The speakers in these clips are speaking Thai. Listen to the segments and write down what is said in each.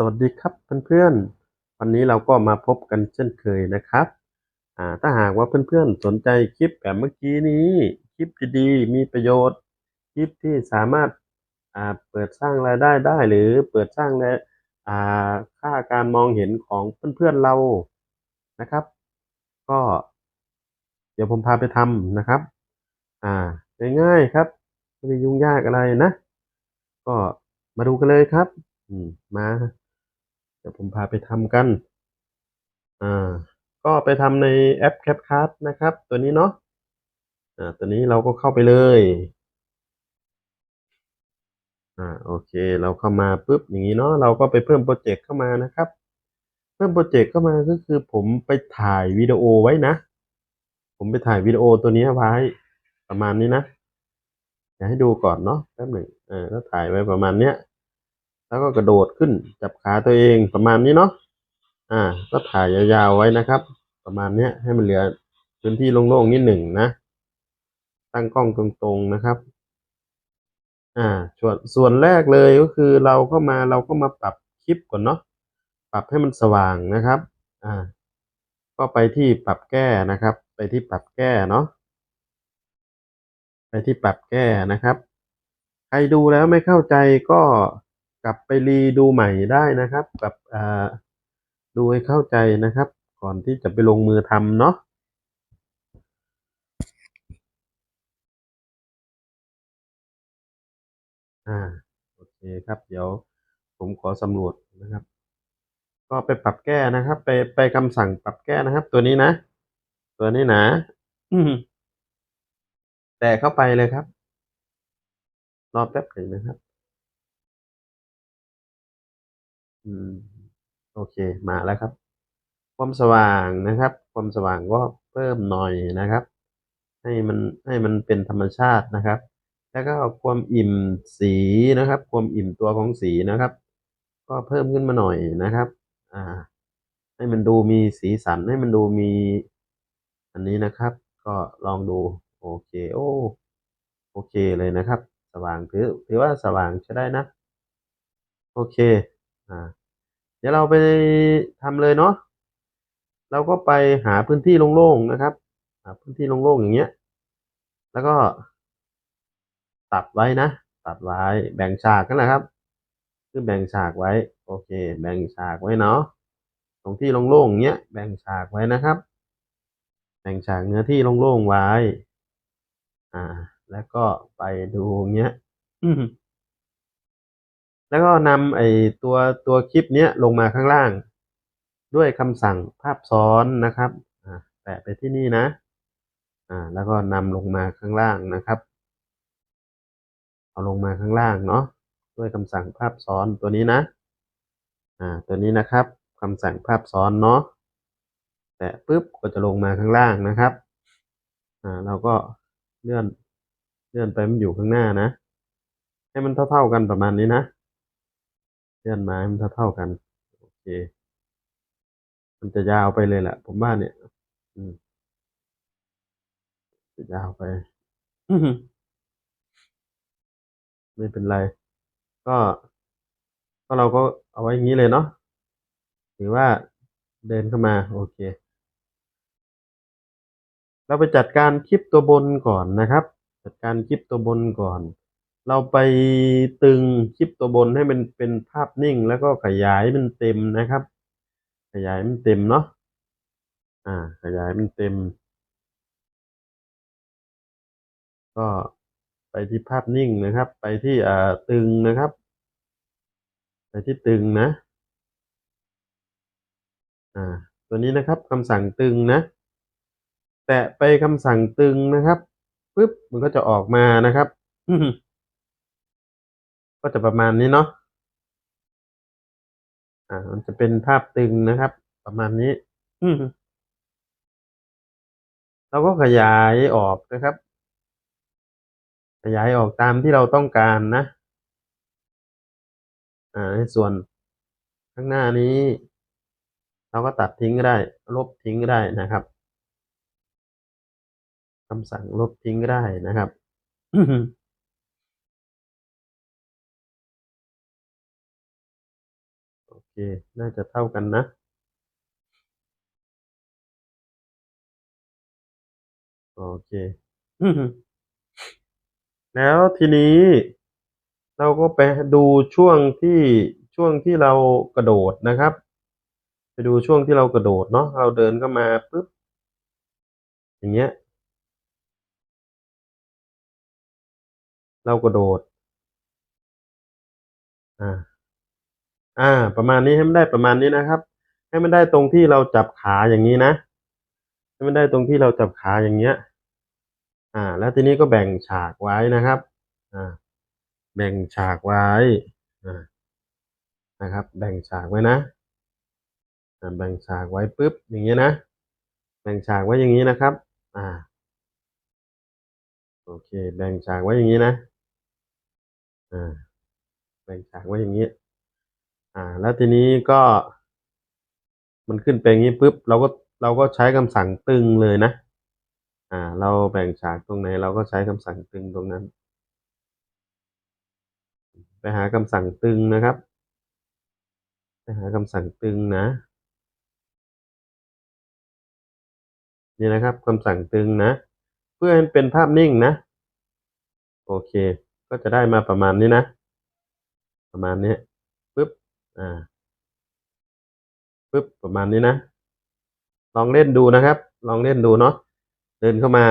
สวัสดีครับเพื่อนๆ วันนี้เราก็มาพบกันเช่นเคยนะครับถ้าหากว่าเพื่อนๆ สนใจคลิปแบบเมื่อกี้นี้ คลิปดีๆ มีประโยชน์ คลิปที่สามารถาเปิดสร้างรายได้ได้ หรือเปิดสร้างและอ่าค่าการมองเห็นของเพื่อนๆเรานะครับ ก็ เดี๋ยวผมพาไปทำนะครับง่ายๆครับไม่ได้ยุ่งยากอะไรนะ ก็มาดูกันเลยครับมา เดี๋ยวผมพาไปทำกัน อ่า ก็ไปทำในแอป CapCut นะครับ ตัวนี้เนาะ อ่า ตัวนี้เราก็เข้าไปเลย อ่า โอเค เราเข้ามาปุ๊บอย่างนี้เนาะ เราก็ไปเพิ่มโปรเจกต์เข้ามานะครับ เพิ่มโปรเจกต์เข้ามาก็คือผมไปถ่ายวิดีโอไว้นะ ผมไปถ่ายวิดีโอตัวนี้ไว้ประมาณนี้นะอยากให้ดูก่อนเนาะแป๊บหนึ่งอ่าก็ถ่ายไว้ประมาณเนี้ย แล้วก็กระโดดขึ้นจับขาตัวเองประมาณนี้เนาะอ่า ก็ถ่ายยาวๆไว้นะครับ ประมาณเนี้ยให้มันเหลือพื้นที่โล่งๆนิดหนึ่งนะ ตั้งกล้องตรงๆนะครับ อ่า ส่วนส่วนแรกเลยก็คือเราก็มาเราก็มาปรับคลิปก่อนเนาะปรับให้มันสว่างนะครับ อ่า ก็ไปที่ปรับแก้นะครับ ไปที่ปรับแก้เนาะไปที่ปรับแก้นะครับ ใครดูแล้วไม่เข้าใจก็ กลับไปรีดูใหม่ได้นะครับ กับอ่าดูให้เข้าใจนะครับ ก่อนที่จะไปลงมือทำเนาะอ่าโอเคครับ เดี๋ยวผมขอสำรวจนะครับ ก็ไปปรับแก้นะครับ ไปไปคำสั่งปรับแก้นะครับ ตัวนี้นะ ตัวนี้นะอืมแต่เข้าไปเลยครับ รอแป๊บหนึ่งนะครับ อืม โอเค มาแล้วครับ ความสว่างนะครับ ความสว่างก็เพิ่มหน่อยนะครับ ให้มันให้มันเป็นธรรมชาตินะครับ แล้วก็ความอิ่มสีนะครับ ความอิ่มตัวของสีนะครับ ก็เพิ่มขึ้นมาหน่อยนะครับ อ่า ให้มันดูมีสีสันให้มันดูมี อันนี้นะครับ ก็ลองดูโอเค โอ้ โอเคเลยนะครับ สว่างถือถือว่าสว่างใช้ได้นะ โอเค อ่า เดี๋ยวเราไปทำเลยเนาะเราก็ไปหาพื้นที่โล่งๆนะครับ หาพื้นที่โล่งๆอย่างเงี้ย แล้วก็ ตัดไว้นะ ตัดไว้แบ่งฉากนั่นะครับ คือแบ่งฉากไว้ โอเค แบ่งฉากไว้เนาะ ตรงที่โล่งๆอย่างเงี้ย แบ่งฉากไว้นะครับ แบ่งฉากเนื้อที่โล่งๆไว้ อ่า แล้วก็ไปดูอย่างเงี้ย แล้วก็นำไอ้ตัวตัวคลิปเนี้ยลงมาข้างล่าง ด้วยคำสั่งภาพซ้อนนะครับแตะไปที่นี่นะอ่าแล้วก็นำลงมาข้างล่างนะครับ เอาลงมาข้างล่างเนาะด้วยคำสั่งภาพซ้อนตัวนี้นะอ่าตัวนี้นะครับคำสั่งภาพซ้อนเนาะแตะปุ๊บก็จะลงมาข้างล่างนะครับอ่าเราก็เลื่อนเลื่อนไปมันอยู่ข้างหน้านะ ให้มันเท่าๆกันประมาณนี้นะ ลื่อนมาให้มันเท่าๆกัน โอเค มันจะยาวไปเลยแหละผมว่าเนี่ย อืมจะยาวไปไม่เป็นไร ก็ ก็เราก็เอาไว้อย่างนี้เลยเนาะถือว่าเดินเข้ามา โอเค เราไปจัดการคลิปตัวบนก่อนนะครับ จัดการคลิปตัวบนก่อน เราไปตึงคลิปตัวบนให้มันเป็นภาพนิ่งแล้วก็ขยายมันเต็มนะครับ ขยายมันเต็มเนาะอ่า ขยายมันเต็ม ก็ไปที่ภาพนิ่งนะครับ ไปที่อ่าตึงนะครับ ไปที่ตึงนะ อ่า ตัวนี้นะครับคำสั่งตึงนะ แตะไปคำสั่งตึงนะครับปุ๊บมันก็จะออกมานะครับ ก็จะประมาณนี้เนาะอ่า มันจะเป็นภาพตึงนะครับ ประมาณนี้ อืมเราก็ขยายออกนะครับ ขยายออกตามที่เราต้องการนะ อ่าในส่วนข้างหน้านี้ เราก็ตัดทิ้งก็ได้ ลบทิ้งก็ได้นะครับคำสั่งลบทิ้งก็ได้นะครับ น่าจะเท่ากันนะโอเค แล้วทีนี้เราก็ไปดูช่วงที่ช่วงที่เรากระโดดนะครับ ไปดูช่วงที่เรากระโดดเนาะเราเดินเข้ามาปุ๊บอย่างเงี้ย เรากระโดด อ่า อ่า ประมาณนี้ให้มันได้ประมาณนี้นะครับ ให้มันได้ตรงที่เราจับขาอย่างนี้นะให้มันได้ตรงที่เราจับขาอย่างเงี้ย อ่า แล้วทีนี้ก็แบ่งฉากไว้นะครับ อ่า แบ่งฉากไว้ อ่า นะครับ แบ่งฉากไว้นะอ่าแบ่งฉากไว้ปุ๊บอย่างเงี้ยนะ แบ่งฉากไว้อย่างนี้นะครับ อ่า โอเค แบ่งฉากไว้อย่างนี้นะ อ่า แบ่งฉากไว้อย่างนี้ อ่า แล้วทีนี้ก็ มันขึ้นไปอย่างนี้ปุ๊บเราก็เราก็ใช้คำสั่งตึงเลยนะ อ่า เราแบ่งฉากตรงไหน เราก็ใช้คำสั่งตึงตรงนั้น ไปหาคำสั่งตึงนะครับ ไปหาคำสั่งตึงนะ นี่นะครับคำสั่งตึงนะ เพื่อให้เป็นภาพนิ่งนะ โอเค ก็จะได้มาประมาณนี้นะ ประมาณนี้ อ่าปึ๊บประมาณนี้นะ ลองเล่นดูนะครับ ลองเล่นดูเนาะเดินเข้ามา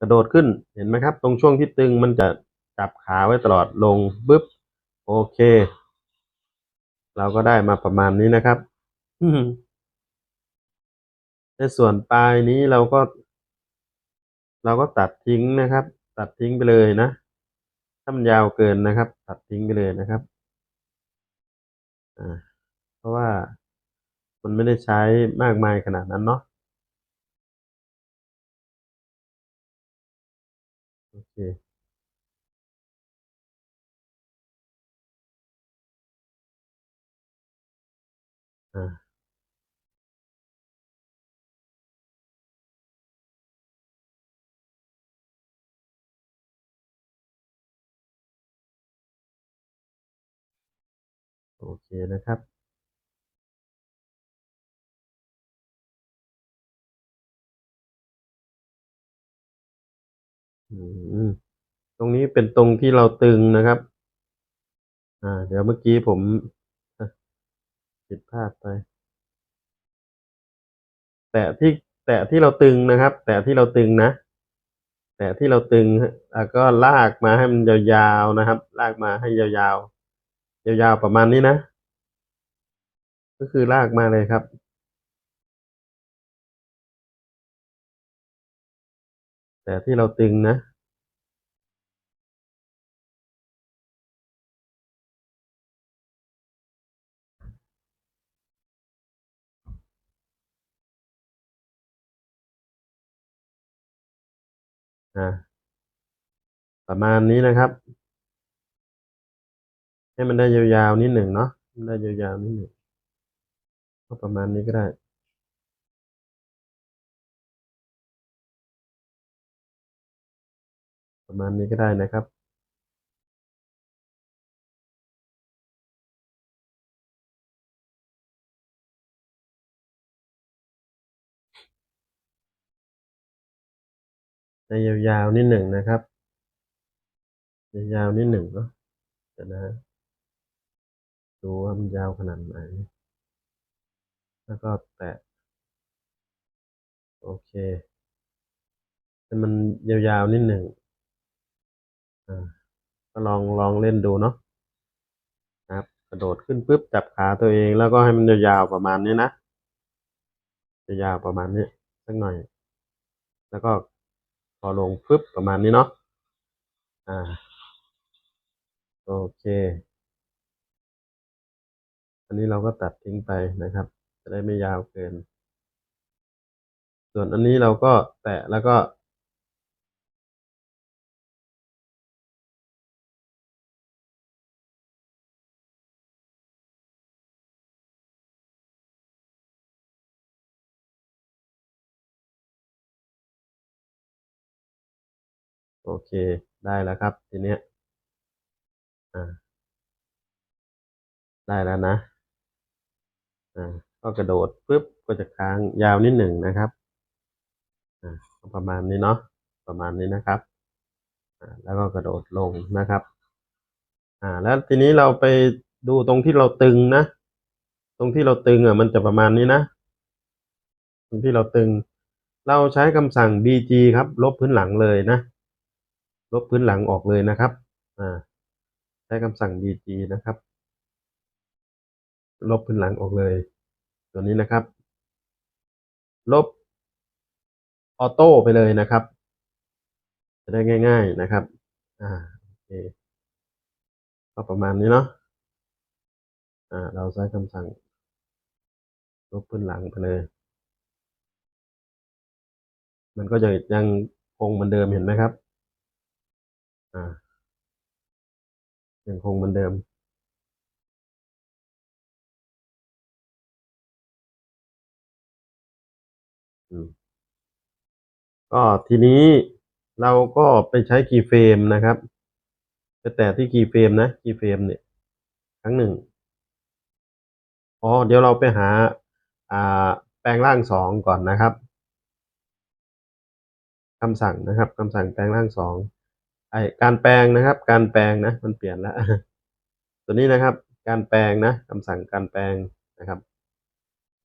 กระโดดขึ้นเห็นไหมครับ ตรงช่วงที่ตึงมันจะจับขาไว้ตลอดลงปึ๊บโอเค เราก็ได้มาประมาณนี้นะครับในส่วนปลายนี้เราก็ เราก็ตัดทิ้งนะครับ ตัดทิ้งไปเลยนะถ้ามันยาวเกินนะครับ ตัดทิ้งไปเลยนะครับ เพราะว่ามันไม่ได้ใช้มากมายขนาดนั้นเนาะโอเคอ่า โอเคนะครับตรงนี้เป็นตรงที่เราตึงนะครับ อ่า เดี๋ยวเมื่อกี้ผมผิดพลาดไป แตะที่แตะที่เราตึงนะครับ แตะที่เราตึงนะ แตะที่เราตึงอ่าก็ลากมาให้มันยาวๆนะครับ ลากมาให้ยาวๆ ยาวๆประมาณนี้นะ ก็คือลากมาเลยครับแต่ที่เราตึงนะ ประมาณนี้นะครับ ให้มันได้ยาวๆนิดหนึ่งเนาะมันได้ยาวๆนิดหนึ่งก็ประมาณนี้ก็ได้ประมาณนี้ก็ได้นะครับได้ยาวๆนิดหนึ่งนะครับ ยาวๆนิดหนึ่งเนาะนะ ดูว่ามันยาวขนาดไหน แล้วก็แตะ โอเคให้มันยาวๆนิดหนึ่งอ่าก็ลองลองเล่นดูเนาะครับ กระโดดขึ้นปุ๊บจับขาตัวเอง แล้วก็ให้มันยาวๆประมาณนี้นะยาวๆประมาณนี้สักหน่อย แล้วก็พอลงปุ๊บประมาณนี้เนาะอ่าโอเค อันนี้เราก็ตัดทิ้งไปนะครับ จะได้ไม่ยาวเกิน ส่วนอันนี้เราก็แตะแล้วก็โอเค ได้แล้วครับ ทีเนี้ย อ่า ได้แล้วนะ ก็กระโดดปุ๊บก็จะค้างยาวนิดหนึ่งนะครับอ่าประมาณนี้เนาะประมาณนี้นะครับอ่าแล้วก็กระโดดลงนะครับอ่าแล้วทีนี้เราไปดูตรงที่เราตึงนะ ตรงที่เราตึงอะมันจะประมาณนี้นะ ตรงที่เราตึง เราใช้คำสั่ง bg ครับ ลบพื้นหลังเลยนะ ลบพื้นหลังออกเลยนะครับอ่าใช้คำสั่ง bg นะครับ ลบพื้นหลังออกเลย ตัวนี้นะครับ ลบออโต้ไปเลยนะครับ จะได้ง่าย ๆนะครับ อ่าโอเคก็ประมาณนี้เนาะอ่า เราใช้คำสั่ง ลบพื้นหลังไปเลย มันก็จะยังคงเหมือนเดิมเห็นไหมครับ อ่ายังคงเหมือนเดิม ก็ทีนี้เราก็ไปใช้คีย์เฟรมนะครับไปแตะที่คีย์เฟรมนะคีย์เฟรมเนี่ยครั้งหนึ่งอ๋อเดี๋ยวเราไปหาอ่าแปลงร่างสองก่อนนะครับคำสั่งนะครับคำสั่งแปลงร่างสองไอการแปลงนะครับ การแปลงนะ มันเปลี่ยนแล้ว ตัวนี้นะครับ การแปลงนะคำสั่งการแปลงนะครับ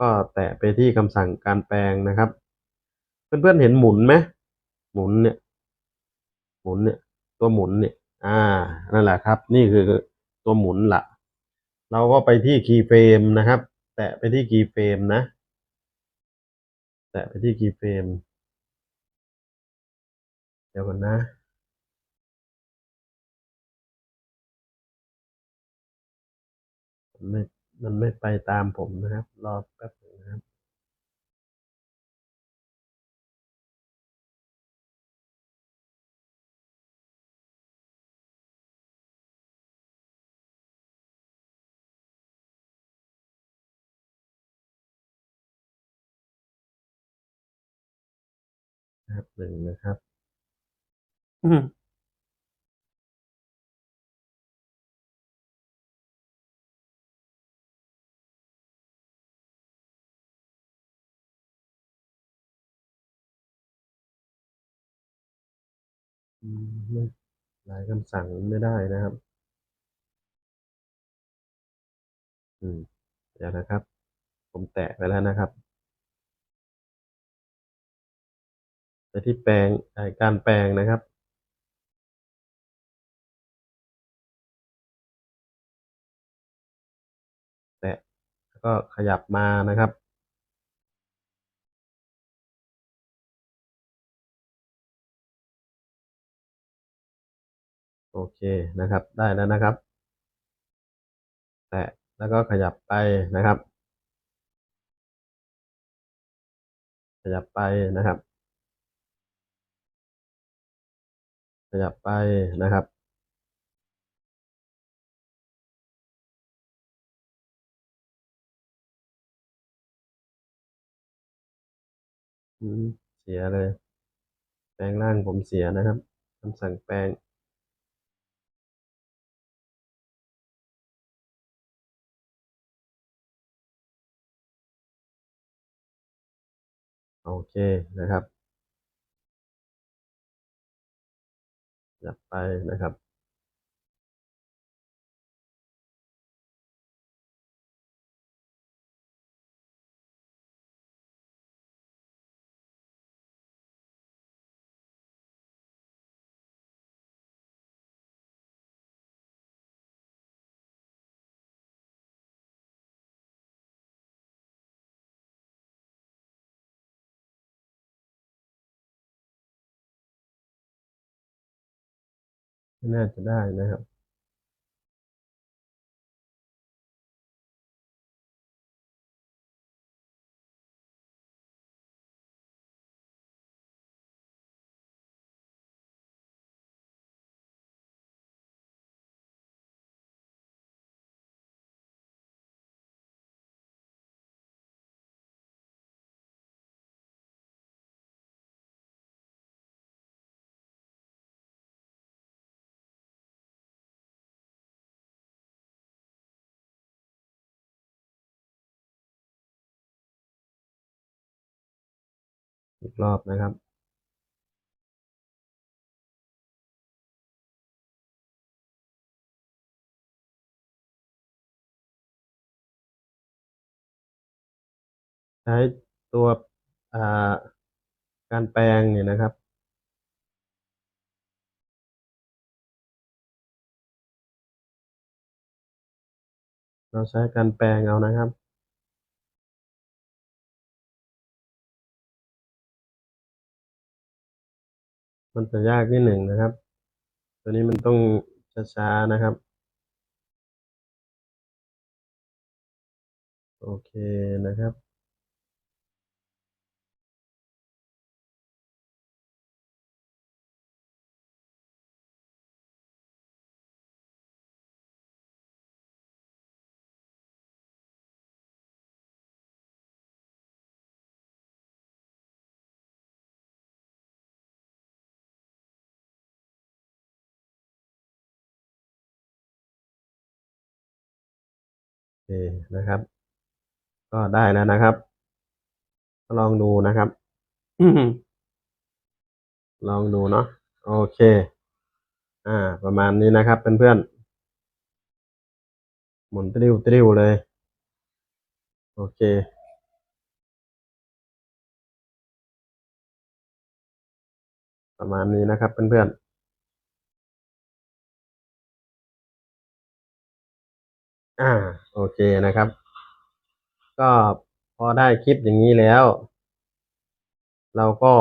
ก็แตะไปที่คำสั่งการแปลงนะครับ เพื่อนๆเห็นหมุนไหมหมุนเนี่ย หมุนเนี่ย ตัวหมุนเนี่ย อ่า นั่นแหละครับ นี่คือตัวหมุนละเราก็ไปที่คีย์เฟรมนะครับ แตะไปที่คีย์เฟรมนะ แตะไปที่คีย์เฟรมเดี๋ยวก่อนนะไม่ มันไม่ไปตามผมนะครับ รอแป๊บหนึงนะครับแป๊บหนึ่งนะครับ หลายคำสั่งไม่ได้นะครับ อืม เดี๋ยวนะครับ ผมแตะไปแล้วนะครับไปที่แปลงการแปลงนะครับแตะแล้วก็ขยับมานะครับ โอเคนะครับ ได้แล้วนะครับ แตะแล้วก็ขยับไปนะครับ ขยับไปนะครับ ขยับไปนะครับเสียเลย แปลงร่างผมเสียนะครับคำสั่งแปลง โอเคนะครับจับไปนะครับ น่าจะได้นะครับ อีกรอบนะครับใช้ตัวาการแปลงเนี่ยนะครับ เราใช้การแปลงเอานะครับ มันจะยากนิดหนึ่งนะครับ ตัวนี้มันต้องช้าๆนะครับ โอเคนะครับ เคนะครับ ก็ได้แล้วนะครับก็ลองดูนะครับลองดูเนาะโอเค อ่า ประมาณนี้นะครับเพื่อนๆหมุนตริวตริวเลย โอเคประมาณนี้นะครับเพื่อนๆ อ่า โอเคนะครับ ก็พอได้คลิปอย่างนี้แล้ว เราก็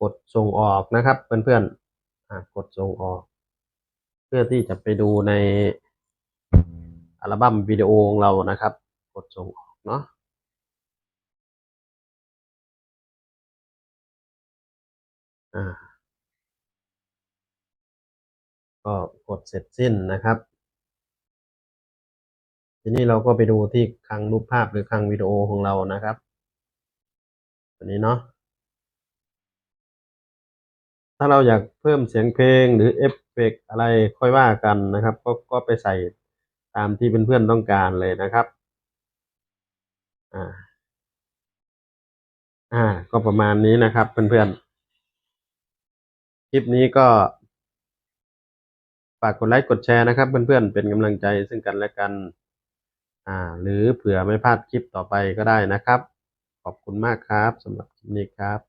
กดส่งออกนะครับ เพื่อนๆอ่ากดส่งออก เพื่อที่จะไปดูในอัลบั้มวิดีโอของเรานะครับ กดส่งออกเนาะอ่า ก็กดเสร็จสิ้นนะครับ ทีนี้เราก็ไปดูที่คลังรูปภาพหรือคลังวิดีโอของเรานะครับ ตัวนี้เนาะถ้าเราอยากเพิ่มเสียงเพลงหรือเอฟเฟกต์อะไรค่อยว่ากันนะครับ ก็ก็ไปใส่ตามที่เพื่อนๆต้องการเลยนะครับอ่าอ่า ก็ประมาณนี้นะครับเพื่อนๆ คลิปนี้ก็ ฝากกดไลค์กดแชร์นะครับ เพื่อนๆเป็นกำลังใจซึ่งกันและกัน อ่า หรือเผื่อไม่พลาดคลิปต่อไปก็ได้นะครับ ขอบคุณมากครับสำหรับคลิปนี้ครับ